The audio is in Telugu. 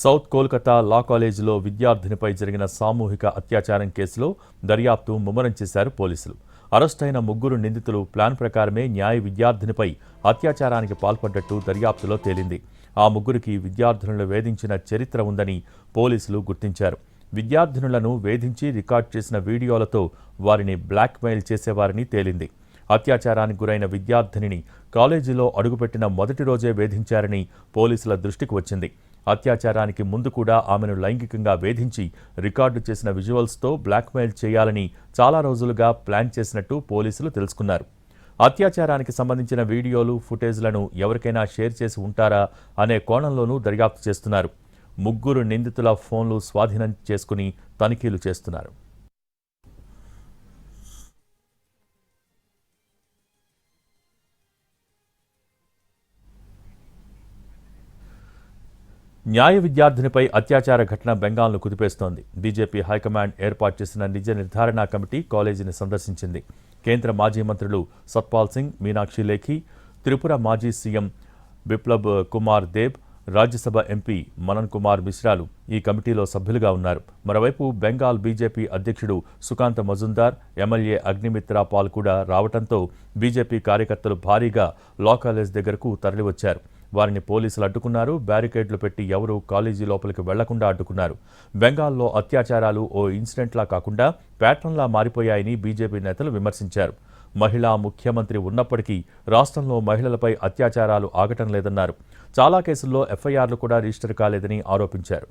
సౌత్ కోల్కతా లా కాలేజీలో విద్యార్థినిపై జరిగిన సామూహిక అత్యాచారం కేసులో దర్యాప్తు ముమ్మరం చేశారు పోలీసులు. అరెస్టైన ముగ్గురు నిందితులు ప్లాన్ ప్రకారమే న్యాయ విద్యార్థినిపై అత్యాచారానికి పాల్పడ్డట్టు దర్యాప్తులో తేలింది. ఆ ముగ్గురికి విద్యార్థినులను వేధించిన చరిత్ర ఉందని పోలీసులు గుర్తించారు. విద్యార్థినులను వేధించి రికార్డ్ చేసిన వీడియోలతో వారిని బ్లాక్మెయిల్ చేసేవారని తేలింది. అత్యాచారానికి గురైన విద్యార్థినిని కాలేజీలో అడుగుపెట్టిన మొదటి రోజే వేధించారని పోలీసుల దృష్టికి వచ్చింది. అత్యాచారానికి ముందు కూడా ఆమెను లైంగికంగా వేధించి రికార్డు చేసిన విజువల్స్తో బ్లాక్మెయిల్ చేయాలని చాలా రోజులుగా ప్లాన్ చేసినట్టు పోలీసులు తెలుసుకున్నారు. అత్యాచారానికి సంబంధించిన వీడియోలు ఫుటేజ్లను ఎవరికైనా షేర్ చేసి ఉంటారా అనే కోణంలోనూ దర్యాప్తు చేస్తున్నారు. ముగ్గురు నిందితుల ఫోన్లు స్వాధీనం చేసుకుని తనిఖీలు చేస్తున్నారు. న్యాయ విద్యార్థినిపై అత్యాచార ఘటన బెంగాల్ను కుదిపేస్తోంది. బీజేపీ హైకమాండ్ ఏర్పాటు చేసిన నిజ నిర్ధారణ కమిటీ కాలేజీని సందర్శించింది. కేంద్ర మాజీ మంత్రులు సత్పాల్ సింగ్ మీనాక్షి లేఖి త్రిపుర మాజీ సీఎం బిప్లబ్ కుమార్ దేబ్ రాజ్యసభ ఎంపీ మనన్ కుమార్ మిశ్రాలు ఈ కమిటీలో సభ్యులుగా ఉన్నారు. మరోవైపు బెంగాల్ బీజేపీ అధ్యక్షుడు సుకాంత మజుందార్ ఎమ్మెల్యే అగ్నిమిత్రా పాల్ కూడా రావడంతో బీజేపీ కార్యకర్తలు భారీగా లా కాలేజ్ దగ్గరకు తరలివచ్చారు. వారిని పోలీసులు అడ్డుకున్నారు. బ్యారికేడ్లు పెట్టి ఎవరూ కాలేజీ లోపలికి వెళ్ళకుండా అడ్డుకున్నారు. బెంగాల్లో అత్యాచారాలు ఓ ఇన్సిడెంట్లా కాకుండా ప్యాటర్న్లా మారిపోయాయని బీజేపీ నేతలు విమర్శించారు. మహిళా ముఖ్యమంత్రి ఉన్నప్పటికీ రాష్ట్రంలో మహిళలపై అత్యాచారాలు ఆగటం లేదన్నారు. చాలా కేసుల్లో ఎఫ్ఐఆర్లు కూడా రిజిస్టర్ కాలేదని ఆరోపించారు.